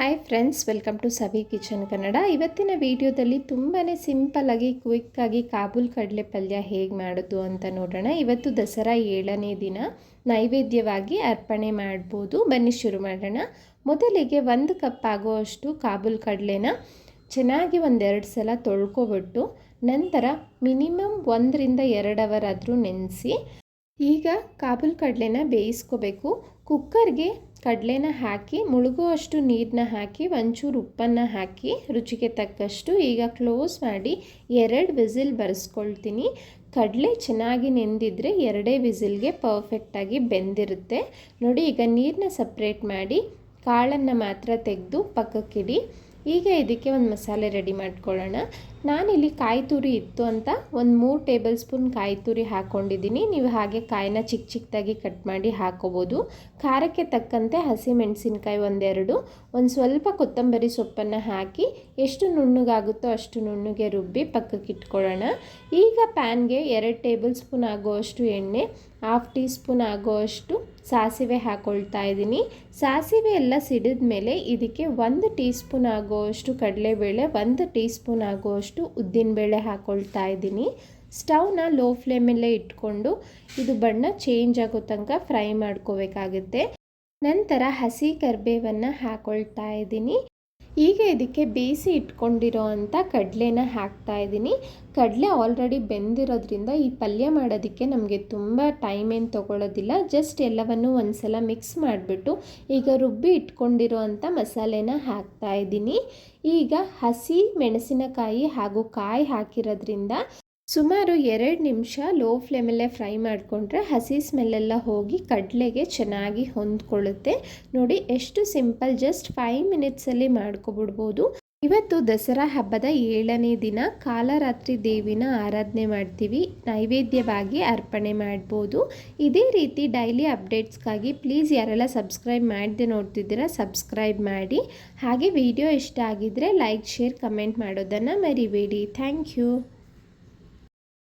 Hi friends welcome to Savi kitchen Kannada ಇವತ್ತಿನ ವಿಡಿಯೋದಲ್ಲಿ ತುಂಬಾ ಸಿಂಪಲಾಗಿ ಕ್ವಿಕ್ಕಾಗಿ ಕಾಬೂಲ್ ಕಡಲೆ ಪಲ್ಯ ಹೇಗೆ ಮಾಡೋದು ಅಂತ ನೋಡೋಣ. ಇವತ್ತು ದಸರಾ ಏಳನೇ ದಿನ. ನೈವೇದ್ಯವಾಗಿ ಅರ್ಪಣೆ ಮಾಡ್ಬೋದು. ಬನ್ನಿ ಶುರು ಮಾಡೋಣ. ಮೊದಲಿಗೆ ಒಂದು ಕಪ್ ಆಗುವಷ್ಟು ಕಾಬೂಲ್ ಕಡಲೆನ ಚೆನ್ನಾಗಿ ಒಂದೆರಡು ಸಲ ತೊಳ್ಕೊಬಿಟ್ಟು ನಂತರ ಮಿನಿಮಮ್ ಒಂದರಿಂದ ಎರಡು ಅವರ್ ಆದರೂ ನೆನೆಸಿ ಈಗ ಕಾಬೂಲ್ ಕಡಲೆನ ಬೇಯಿಸ್ಕೋಬೇಕು. ಕುಕ್ಕರ್ಗೆ ಕಡಲೆನ ಹಾಕಿ, ಮುಳುಗುವಷ್ಟು ನೀರನ್ನ ಹಾಕಿ, ಒಂಚೂರು ಉಪ್ಪನ್ನು ಹಾಕಿ, ರುಚಿಗೆ ತಕ್ಕಷ್ಟು ಈಗ ಕ್ಲೋಸ್ ಮಾಡಿ ಎರಡು ವಿಸಿಲ್ ಬರೆಸ್ಕೊಳ್ತೀನಿ. ಕಡಲೆ ಚೆನ್ನಾಗಿ ನೆಂದಿದ್ರೆ ಎರಡೇ ವಿಸಿಲ್ಗೆ ಪರ್ಫೆಕ್ಟಾಗಿ ಬೆಂದಿರುತ್ತೆ. ನೋಡಿ, ಈಗ ನೀರನ್ನ ಸಪ್ರೇಟ್ ಮಾಡಿ ಕಾಳನ್ನು ಮಾತ್ರ ತೆಗೆದು ಪಕ್ಕಕ್ಕಿಡಿ. ಈಗ ಇದಕ್ಕೆ ಒಂದು ಮಸಾಲೆ ರೆಡಿ ಮಾಡ್ಕೊಳ್ಳೋಣ. ನಾನಿಲ್ಲಿ ಕಾಯಿ ತುರಿ ಇತ್ತು ಅಂತ ಒಂದು ಮೂರು ಟೇಬಲ್ ಸ್ಪೂನ್ ಕಾಯಿ ತುರಿ ಹಾಕ್ಕೊಂಡಿದ್ದೀನಿ. ನೀವು ಹಾಗೆ ಕಾಯಿನ ಚಿಕ್ಕ ಚಿಕ್ಕದಾಗಿ ಕಟ್ ಮಾಡಿ ಹಾಕೋಬೋದು. ಖಾರಕ್ಕೆ ತಕ್ಕಂತೆ ಹಸಿ ಮೆಣಸಿನ್ಕಾಯಿ ಒಂದೆರಡು, ಒಂದು ಸ್ವಲ್ಪ ಕೊತ್ತಂಬರಿ ಸೊಪ್ಪನ್ನು ಹಾಕಿ ಎಷ್ಟು ನುಣ್ಣಗಾಗುತ್ತೋ ಅಷ್ಟು ನುಣ್ಣಗೆ ರುಬ್ಬಿ ಪಕ್ಕಕ್ಕೆ ಇಟ್ಕೊಳ್ಳೋಣ ಈಗ ಪ್ಯಾನ್ಗೆ ಎರಡು ಟೇಬಲ್ ಸ್ಪೂನ್ ಆಗುವಷ್ಟು ಎಣ್ಣೆ ಹಾಫ್ ಟೀ ಸ್ಪೂನ್ ಆಗೋವಷ್ಟು ಸಾಸಿವೆ ಹಾಕ್ಕೊಳ್ತಾ ಇದ್ದೀನಿ. ಸಾಸಿವೆ ಎಲ್ಲ ಸಿಡಿದ ಮೇಲೆ ಇದಕ್ಕೆ ಒಂದು ಟೀ ಸ್ಪೂನ್ ಆಗುವಷ್ಟು ಕಡಲೆಬೇಳೆ, ಒಂದು ಟೀ ಸ್ಪೂನ್ ಆಗುವಷ್ಟು ಉದ್ದಿನಬೇಳೆ ಹಾಕ್ಕೊಳ್ತಾ ಇದ್ದೀನಿ. ಸ್ಟವ್ನ ಲೋ ಫ್ಲೇಮಲ್ಲೇ ಇಟ್ಕೊಂಡು ಇದು ಬಣ್ಣ ಚೇಂಜ್ ಆಗೋ ತನಕ ಫ್ರೈ ಮಾಡ್ಕೋಬೇಕಾಗುತ್ತೆ. ನಂತರ ಹಸಿ ಕರಿಬೇವನ್ನು ಹಾಕ್ಕೊಳ್ತಾ ಇದ್ದೀನಿ. ಈಗ ಇದಕ್ಕೆ ಬೇಯಿಸಿ ಇಟ್ಕೊಂಡಿರೋ ಅಂಥ ಕಡಲೆನ ಹಾಕ್ತಾ ಇದ್ದೀನಿ. ಕಡಲೆ ಆಲ್ರೆಡಿ ಬೆಂದಿರೋದ್ರಿಂದ ಈ ಪಲ್ಯ ಮಾಡೋದಕ್ಕೆ ನಮಗೆ ತುಂಬ ಟೈಮ್ ಏನು ತೊಗೊಳ್ಳೋದಿಲ್ಲ ಜಸ್ಟ್ ಎಲ್ಲವನ್ನು ಒಂದು ಸಲ ಮಿಕ್ಸ್ ಮಾಡಿಬಿಟ್ಟು ಈಗ ರುಬ್ಬಿ ಇಟ್ಕೊಂಡಿರೋ ಅಂಥ ಮಸಾಲೆನ ಹಾಕ್ತಾ ಇದ್ದೀನಿ. ಈಗ ಹಸಿ ಮೆಣಸಿನಕಾಯಿ ಹಾಗೂ ಕಾಯಿ ಹಾಕಿರೋದ್ರಿಂದ ಸುಮಾರು ಎರಡು ನಿಮಿಷ ಲೋ ಫ್ಲೇಮಲ್ಲೇ ಫ್ರೈ ಮಾಡಿಕೊಂಡ್ರೆ ಹಸಿ ಸ್ಮೆಲ್ಲೆಲ್ಲ ಹೋಗಿ ಕಡಲೆಗೆ ಚೆನ್ನಾಗಿ ಹೊಂದ್ಕೊಳ್ಳುತ್ತೆ. ನೋಡಿ, ಎಷ್ಟು ಸಿಂಪಲ್, ಜಸ್ಟ್ ಫೈವ್ ಮಿನಿಟ್ಸಲ್ಲಿ ಮಾಡ್ಕೊಬಿಡ್ಬೋದು. ಇವತ್ತು ದಸರಾ ಹಬ್ಬದ ಏಳನೇ ದಿನ ಕಾಲರಾತ್ರಿ ದೇವಿನ ಆರಾಧನೆ ಮಾಡ್ತೀವಿ. ನೈವೇದ್ಯವಾಗಿ ಅರ್ಪಣೆ ಮಾಡ್ಬೋದು. ಇದೇ ರೀತಿ ಡೈಲಿ ಅಪ್ಡೇಟ್ಸ್ಗಾಗಿ ಪ್ಲೀಸ್ ಯಾರೆಲ್ಲ ಸಬ್ಸ್ಕ್ರೈಬ್ ಮಾಡದೆ ನೋಡ್ತಿದ್ದೀರಾ ಸಬ್ಸ್ಕ್ರೈಬ್ ಮಾಡಿ. ಹಾಗೆ ವಿಡಿಯೋ ಇಷ್ಟ ಆಗಿದ್ದರೆ ಲೈಕ್, ಶೇರ್, ಕಮೆಂಟ್ ಮಾಡೋದನ್ನು ಮರಿಬೇಡಿ. Thank you.